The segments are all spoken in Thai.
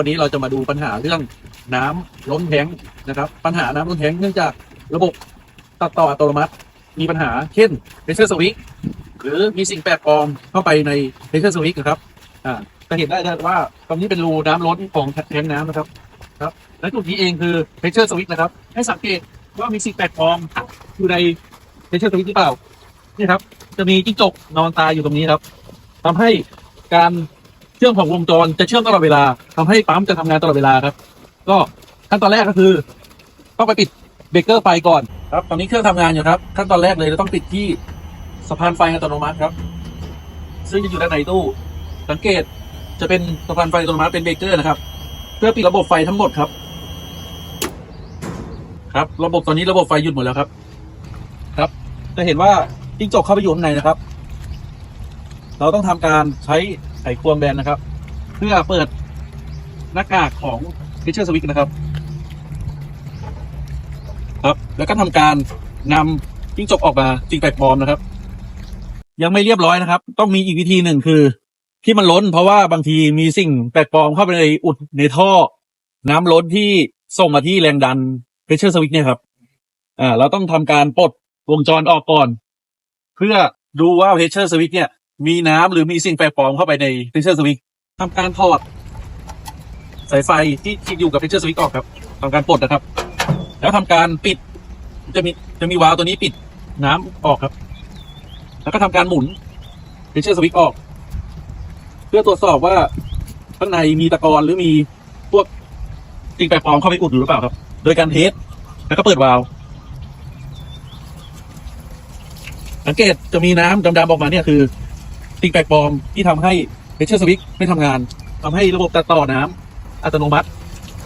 วันนี้เราจะมาดูปัญหาเรื่องน้ำล้นแทงนะครับ ปัญหาน้ำล้นแทงเนื่องจากระบบตัดต่ออัตโนมัติ มีปัญหาเช่นเพเชอร์สวิตหรือมีสิ่งแปลกปลอมเข้าไปในเพเชอร์สวิตนะครับอ่าจะเห็นได้ว่าตรงนี้เป็นรูน้ำล้นของแทงน้ำนะครับครับและจุดนี้เองคือเพเชอร์สวิตนะครับ ให้สังเกตว่ามีสิ่งแปลกปลอมอยู่ในเพเชอร์สวิตหรือเปล่านี่ครับ จะมีจิ้งจกนอนตายอยู่ตรงนี้ครับทำให้การ เชื่อมของวงจรจะเชื่อมตลอดเวลาทำให้ปั๊มจะทำงานตลอดเวลาครับ ก็ขั้นตอนแรกก็คือต้องไปปิดเบรกเกอร์ไฟก่อนครับ ตอนนี้เครื่องทำงานอยู่ครับ ขั้นตอนแรกเลยเราต้องปิดที่สะพานไฟอัตโนมัติครับ ซึ่งจะอยู่ด้านในตู้ สังเกตจะเป็นสะพานไฟอัตโนมัติเป็นเบรกเกอร์นะครับ เพื่อปิดระบบไฟทั้งหมดครับ ครับ ระบบตอนนี้ระบบไฟหยุดหมดแล้วครับ ครับ จะเห็นว่าจิ้งจกเข้าไปอยู่ข้างในนะครับ เราต้องทำการใช้ ไขควงแบนนะครับ เพื่อเปิดหน้ากากของฟิชเชอร์สวิตนะครับ ครับ แล้วก็ทำการนำจิ้งจกออกมาจิ้งแปลกปลอมนะครับ ยังไม่เรียบร้อยนะครับ ต้องมีอีกวิธีหนึ่งคือ ที่มันล้น เพราะว่าบางทีมีสิ่งแปลกปลอมเข้าไปในอุดในท่อ น้ำล้นที่ส่งมาที่แรงดันเพชเชอร์สวิตเนี่ยครับ อ่า เราต้องทำการปลดวงจรออกก่อน เพื่อดูว่าเพชเชอร์สวิตเนี่ย มีน้ำหรือมีสิ่งแปลกปลอมเข้าไปในเพชเชอร์สวิตทำการถอดสายไฟที่ที่อยู่กับเพชเชอร์สวิตออกครับทำการปลดนะครับ แล้วทำการปิด จะมีจะมีวาล์วตัวนี้ปิดน้ำออกครับ แล้วก็ทำการหมุนเพชเชอร์สวิตออก เพื่อตรวจสอบว่าข้างในมีตะกอนหรือมีพวกสิ่งแปลกปลอมเข้าไปอุดอยู่หรือเปล่าครับ โดยการเทสแล้วก็เปิดวาล์วสังเกตจะมีน้ำดำๆออกมาเนี่ยคือ สิ่งแปลกปลอมที่ทำให้เพชเชอร์สวิตไม่ทำงานทำให้ระบบตัดต่อน้ำอัตโนมัติ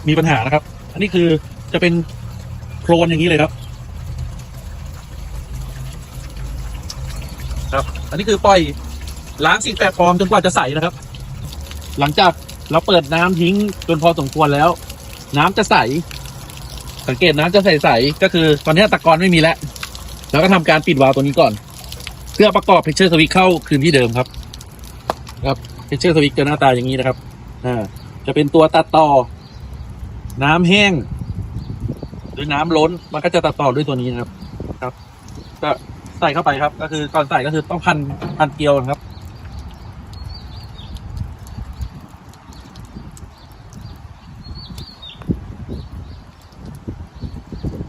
มีปัญหานะครับ อันนี้คือจะเป็นโครนอย่างนี้เลยครับ ครับ อันนี้คือปล่อยล้างสิ่งแปลกปลอมจนกว่าจะใสนะครับ หลังจากเราเปิดน้ำทิ้งจนพอสมควรแล้ว น้ำจะใส สังเกตน้ำจะใสๆก็คือ ตอนนี้ตะกอนไม่มีแล้ว แล้วก็ทำการปิดวาล์วตัวนี้ก่อน เพื่อประกอบเพชเชอร์สวิตเข้าคืนที่เดิมครับ ครับเพชเชอร์สวิตจะหน้าตาอย่างนี้นะครับอ่าจะเป็นตัวตัดต่อ น้ำแห้ง หรือน้ำล้นมันก็จะตัดต่อด้วยตัวนี้นะครับ ครับ ก็ใส่เข้าไปครับ ก็คือก่อนใส่ก็คือต้องพันพันเกลียวนะครับ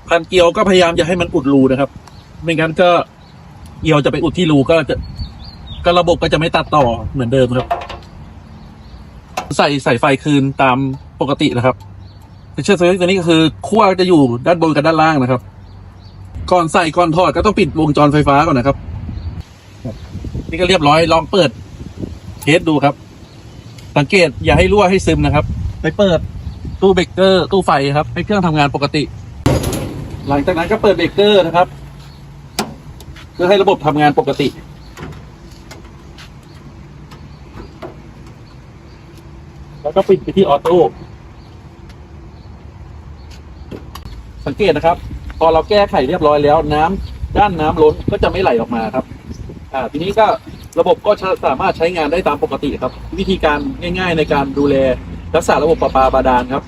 พันเกลียวก็พยายามจะให้มันอุดรูนะครับ ไม่งั้นก็ เกลียวจะไปอุดที่รูก็จะก็ระบบก็จะไม่ตัดต่อเหมือนเดิมครับ ใส่ใส่ไฟคืนตามปกตินะครับเชื่อสวิตตัวนี้ก็คือขั้วจะอยู่ด้านบนกับด้านล่างนะครับ ก่อนใส่ก่อนถอดก็ต้องปิดวงจรไฟฟ้าก่อนนะครับ นี่ก็เรียบร้อยลองเปิดเทสดูครับ สังเกตอย่าให้รั่วให้ซึมนะครับ ไปเปิดตู้เบรกเกอร์ตู้ไฟครับ ให้เครื่องทำงานปกติ หลังจากนั้นก็เปิดเบรกเกอร์นะครับ เพื่อให้ระบบทำงานปกติ แล้วก็ปิดไปที่ออโต้สังเกตนะครับ พอเราแก้ไขเรียบร้อยแล้ว น้ำด้านน้ำล้นก็จะไม่ไหลออกมาครับ อ่า ทีนี้ก็ระบบก็สามารถใช้งานได้ตามปกติครับ วิธีการง่าย ๆ ในการดูแลรักษาระบบประปาบาดาลครับ